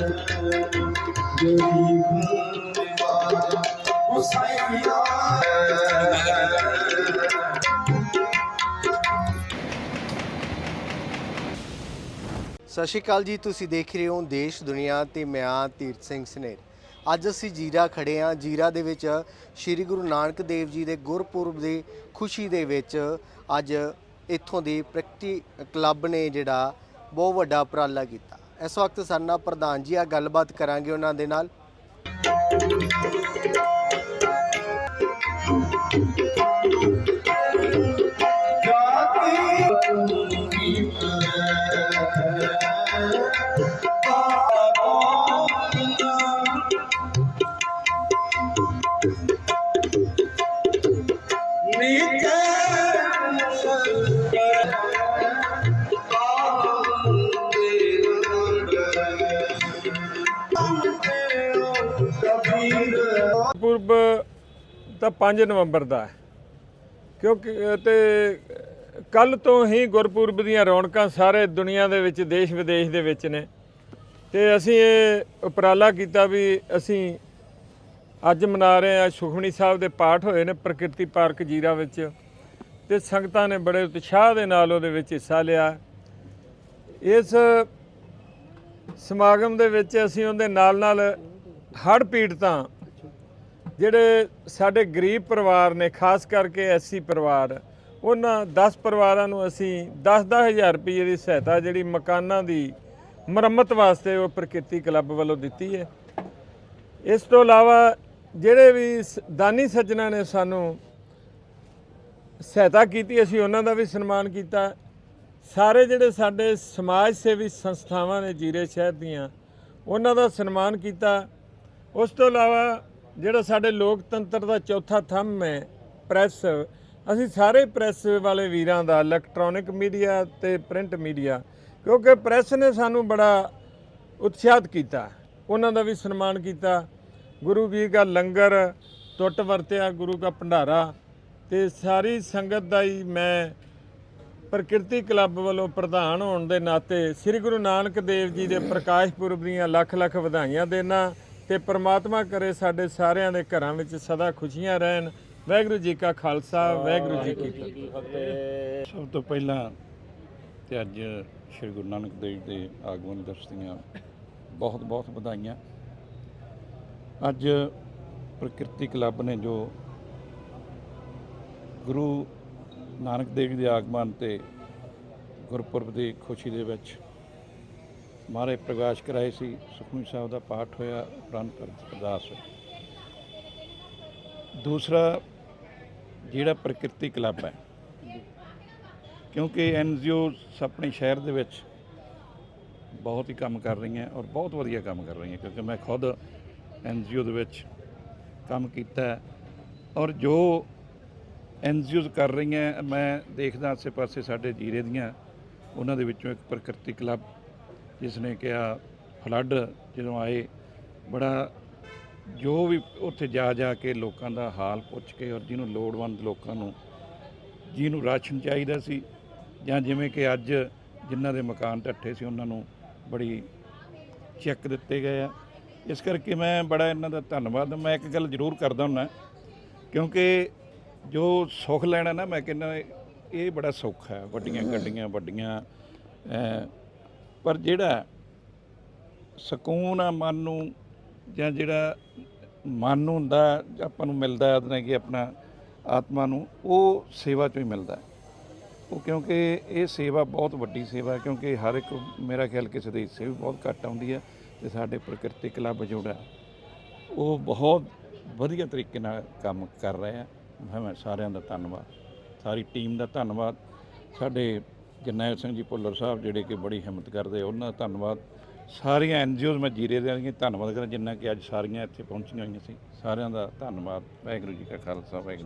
ਸਤਿ ਸ਼੍ਰੀ ਅਕਾਲ ਜੀ, ਤੁਸੀਂ ਦੇਖ ਰਹੇ ਹੋ ਦੇਸ਼, ਦੁਨੀਆ ਤੇ ਮੈਂ ਹਾਂ ਤੀਰਥ ਸਿੰਘ ਸਨੇਰ। ਅੱਜ ਅਸੀਂ ਜੀਰਾ ਖੜੇ ਹਾਂ। ਜੀਰਾ ਦੇ ਵਿੱਚ ਸ੍ਰੀ ਗੁਰੂ ਨਾਨਕ ਦੇਵ ਜੀ ਦੇ ਗੁਰਪੁਰਬ ਦੀ ਖੁਸ਼ੀ ਦੇ ਵਿੱਚ ਅੱਜ ਇੱਥੋਂ ਦੀ ਪ੍ਰੈਕਟੀ ਕਲੱਬ ਨੇ ਜਿਹੜਾ ਬਹੁਤ ਵੱਡਾ ਉਪਰਾਲਾ ਕੀਤਾ। ਇਸ ਵਕਤ ਸਾਡੇ ਪ੍ਰਧਾਨ ਜੀ ਆ ਗੱਲਬਾਤ ਕਰਾਂਗੇ ਉਹਨਾਂ ਦੇ ਨਾਲ। ਗੁਰਪੁਰਬ ਤਾਂ 5 ਨਵੰਬਰ ਦਾ ਹੈ। ਕਿਉਂਕਿ ਅ, ਤੇ ਕੱਲ ਤੋਂ ਹੀ ਗੁਰਪੁਰਬ ਦੀਆਂ ਰੌਣਕਾਂ ਸਾਰੇ ਦੁਨੀਆ ਦੇ ਵਿੱਚ ਦੇਸ਼ ਵਿਦੇਸ਼ ਦੇ ਵਿੱਚ ਨੇ। ਤੇ ਅਸੀਂ ਇਹ ਉਪਰਾਲਾ ਕੀਤਾ ਵੀ ਅਸੀਂ ਅੱਜ ਮਨਾ ਰਹੇ ਹਾਂ ਸੁਖਮਣੀ ਸਾਹਿਬ ਦੇ ਪਾਠ ਹੋਏ ਨੇ ਪ੍ਰਕਿਰਤੀ ਪਾਰਕ ਜੀਰਾ ਵਿੱਚ। ਤੇ ਸੰਗਤਾਂ ਨੇ ਬੜੇ ਉਤਸ਼ਾਹ ਦੇ ਨਾਲ ਉਹਦੇ ਵਿੱਚ ਹਿੱਸਾ ਲਿਆ। ਇਸ ਸਮਾਗਮ ਦੇ ਵਿੱਚ ਅਸੀਂ ਉਹਦੇ ਨਾਲ ਨਾਲ ਹੜ੍ਹ ਪੀੜਤਾਂ ਜਿਹੜੇ ਸਾਡੇ ਗਰੀਬ ਪਰਿਵਾਰ ਨੇ, ਖਾਸ ਕਰਕੇ ਐਸਸੀ ਪਰਿਵਾਰ, ਉਹਨਾਂ 10 ਪਰਿਵਾਰਾਂ ਨੂੰ ਅਸੀਂ 10-10 ਹਜ਼ਾਰ ਰੁਪਏ ਦੀ ਸਹਾਇਤਾ ਜਿਹੜੀ ਮਕਾਨਾਂ ਦੀ ਮੁਰੰਮਤ ਵਾਸਤੇ ਉਹ ਪ੍ਰਕਿਰਤੀ ਕਲੱਬ ਵੱਲੋਂ ਦਿੱਤੀ ਹੈ। ਇਸ ਤੋਂ ਇਲਾਵਾ ਜਿਹੜੇ ਵੀ ਸ- ਦਾਨੀ ਸੱਜਣਾ ਨੇ ਸਾਨੂੰ ਸਹਾਇਤਾ ਕੀਤੀ, ਅਸੀਂ ਉਹਨਾਂ ਦਾ ਵੀ ਸਨਮਾਨ ਕੀਤਾ। ਸਾਰੇ ਜਿਹੜੇ ਸਾਡੇ ਸਮਾਜ ਸੇਵੀ ਸੰਸਥਾਵਾਂ ਨੇ ਜੀਰੇ ਸ਼ਹਿਰ ਦੀਆਂ, ਉਹਨਾਂ ਦਾ ਸਨਮਾਨ ਕੀਤਾ। ਉਸ ਤੋਂ ਇਲਾਵਾ ਜਿਹੜਾ ਸਾਡੇ ਲੋਕਤੰਤਰ ਦਾ ਚੌਥਾ ਥੰਮ ਹੈ, ਪ੍ਰੈਸ। ਅਸੀਂ ਸਾਰੇ ਪ੍ਰੈਸ ਵਾਲੇ ਵੀਰਾਂ ਦਾ, ਇਲੈਕਟ੍ਰੋਨਿਕ ਮੀਡੀਆ ਤੇ ਪ੍ਰਿੰਟ ਮੀਡੀਆ, ਕਿਉਂਕਿ ਪ੍ਰੈਸ ਨੇ ਸਾਨੂੰ ਬੜਾ ਉਤਸ਼ਾਹਿਤ ਕੀਤਾ। ਉਹਨਾਂ ਦਾ ਵੀ ਸਨਮਾਨ ਕੀਤਾ। ਗੁਰੂ ਵੀਰ ਦਾ ਲੰਗਰ ਟੁੱਟ ਵਰਤਿਆ, ਗੁਰੂ ਦਾ ਭੰਡਾਰਾ। ਤੇ ਸਾਰੀ ਸੰਗਤ ਦਾ ਹੀ ਮੈਂ ਪ੍ਰਕਿਰਤੀ ਕਲੱਬ ਵੱਲੋਂ ਪ੍ਰਧਾਨ ਹੋਣ ਦੇ ਨਾਤੇ ਸ੍ਰੀ ਗੁਰੂ ਨਾਨਕ ਦੇਵ ਜੀ ਦੇ ਪ੍ਰਕਾਸ਼ ਪੁਰਬ ਦੀਆਂ ਲੱਖ ਲੱਖ ਵਧਾਈਆਂ ਦੇਣਾ ਤੇ ਪ੍ਰਮਾਤਮਾ ਕਰੇ ਸਾਡੇ ਸਾਰਿਆਂ ਦੇ ਘਰਾਂ ਵਿੱਚ ਸਦਾ ਖੁਸ਼ੀਆਂ ਰਹਿਣ। ਵਾਹਿਗੁਰੂ ਜੀ ਕਾ ਖਾਲਸਾ ਵਾਹਿਗੁਰੂ ਜੀ ਕੀ ਫਤਿਹ। ਸਭ ਤੋਂ ਪਹਿਲਾਂ ਤੇ ਅੱਜ ਸ਼੍ਰੀ ਗੁਰੂ ਨਾਨਕ ਦੇਵ ਦੇ ਆਗਮਨ ਦਿਵਸ ਦੀਆਂ ਬਹੁਤ ਬਹੁਤ ਵਧਾਈਆਂ। ਅੱਜ ਪ੍ਰਕਿਰਤੀ ਕਲੱਬ ਨੇ ਜੋ ਗੁਰੂ ਨਾਨਕ ਦੇਵ ਜੀ ਦੇ ਆਗਮਨ ਤੇ ਗੁਰਪੁਰਬ ਦੀ ਖੁਸ਼ੀ ਦੇ ਵਿੱਚ ਮਾਰੇ ਪ੍ਰਕਾਸ਼ ਕਰਾਏ ਸੀ, ਸੁਖਮਨੀ ਸਾਹਿਬ ਦਾ ਪਾਠ ਹੋਇਆ ਉਪਰੰਤ ਅਰਦਾਸ। ਹੋਈ ਦੂਸਰਾ, ਜਿਹੜਾ ਪ੍ਰਕਿਰਤੀ ਕਲੱਬ ਹੈ, ਕਿਉਂਕਿ ਐਨਜੀਓ ਆਪਣੇ ਸ਼ਹਿਰ ਦੇ ਵਿੱਚ ਬਹੁਤ ਹੀ ਕੰਮ ਕਰ ਰਹੀਆਂ ਔਰ ਬਹੁਤ ਵਧੀਆ ਕੰਮ ਕਰ ਰਹੀਆਂ, ਕਿਉਂਕਿ ਮੈਂ ਖੁਦ ਐਨਜੀਓ ਦੇ ਵਿੱਚ ਕੰਮ ਕੀਤਾ ਔਰ ਜੋ ਐਨਜੀਓਜ਼ ਕਰ ਰਹੀਆਂ, ਮੈਂ ਦੇਖਦਾ ਆਸੇ ਪਾਸੇ ਸਾਡੇ ਜੀਰੇ ਦੀਆਂ, ਉਹਨਾਂ ਦੇ ਵਿੱਚੋਂ ਇੱਕ ਪ੍ਰਕਿਰਤੀ ਕਲੱਬ ਜਿਸ ਨੇ ਕਿਹਾ ਫਲੱਡ ਜਦੋਂ ਆਏ, ਬੜਾ ਜੋ ਵੀ ਉੱਥੇ ਜਾ ਜਾ ਕੇ ਲੋਕਾਂ ਦਾ ਹਾਲ ਪੁੱਛ ਕੇ ਔਰ ਜਿਹਨੂੰ ਲੋੜਵੰਦ ਲੋਕਾਂ ਨੂੰ, ਜਿਹਨੂੰ ਰਾਸ਼ਨ ਚਾਹੀਦਾ ਸੀ ਜਾਂ ਜਿਵੇਂ ਕਿ ਅੱਜ ਜਿਨ੍ਹਾਂ ਦੇ ਮਕਾਨ ਢੱਠੇ ਸੀ, ਉਹਨਾਂ ਨੂੰ ਬੜੀ ਚੈੱਕ ਦਿੱਤੇ ਗਏ ਆ। ਇਸ ਕਰਕੇ ਮੈਂ ਬੜਾ ਇਹਨਾਂ ਦਾ ਧੰਨਵਾਦ। ਮੈਂ ਇੱਕ ਗੱਲ ਜ਼ਰੂਰ ਕਰਦਾ ਹੁੰਦਾ, ਕਿਉਂਕਿ ਜੋ ਸੁੱਖ ਲੈਣਾ ਨਾ, ਮੈਂ ਕਹਿੰਦਾ ਇਹ ਬੜਾ ਸੌਖਾ ਹੈ। ਵੱਡੀਆਂ ਗੱਡੀਆਂ, ਵੱਡੀਆਂ ਪਰ ਜਿਹੜਾ ਸਕੂਨ ਆ ਮਨ ਨੂੰ ਜਾਂ ਜਿਹੜਾ ਮਨ ਨੂੰ ਹੁੰਦਾ, ਆਪਾਂ ਨੂੰ ਮਿਲਦਾ ਉਹਦੇ ਕਿ ਆਪਣਾ ਆਤਮਾ ਨੂੰ, ਉਹ ਸੇਵਾ ਚੋਂ ਹੀ ਮਿਲਦਾ ਹੈ। ਉਹ ਕਿਉਂਕਿ ਇਹ ਸੇਵਾ ਬਹੁਤ ਵੱਡੀ ਸੇਵਾ ਹੈ, ਕਿਉਂਕਿ ਹਰ ਇੱਕ, ਮੇਰਾ ਖਿਆਲ ਕਿਸੇ ਦੇ ਹਿੱਸੇ ਵੀ ਬਹੁਤ ਘੱਟ ਆਉਂਦੀ ਹੈ ਤੇ ਸਾਡੇ ਪ੍ਰਕਿਰਤੀ ਕਲੱਬ ਜਿਹੜਾ ਉਹ ਬਹੁਤ ਵਧੀਆ ਤਰੀਕੇ ਨਾਲ ਕੰਮ ਕਰ ਰਹੇ ਆ ਮੈਂ ਸਾਰਿਆਂ ਦਾ ਧੰਨਵਾਦ, ਸਾਰੀ ਟੀਮ ਦਾ ਧੰਨਵਾਦ, ਸਾਡੇ ਜਰਨੈਲ ਸਿੰਘ ਜੀ ਭੁੱਲਰ ਸਾਹਿਬ ਜਿਹੜੇ ਕਿ ਬੜੀ ਹਿੰਮਤ ਕਰਦੇ, ਉਹਨਾਂ ਦਾ ਧੰਨਵਾਦ। ਸਾਰੀਆਂ ਐਨਜੀਓਜ਼ ਮੈਂ ਜੀਰੇ ਦੇ ਦੀਆਂ ਧੰਨਵਾਦ ਕਰਾਂ ਜਿੰਨਾ ਕਿ ਅੱਜ ਸਾਰੀਆਂ ਇੱਥੇ ਪਹੁੰਚੀਆਂ ਹੋਈਆਂ ਸੀ। ਸਾਰਿਆਂ ਦਾ ਧੰਨਵਾਦ। ਵਾਹਿਗੁਰੂ ਜੀ ਕਾ ਖਾਲਸਾ, ਵਾਹਿਗੁਰੂ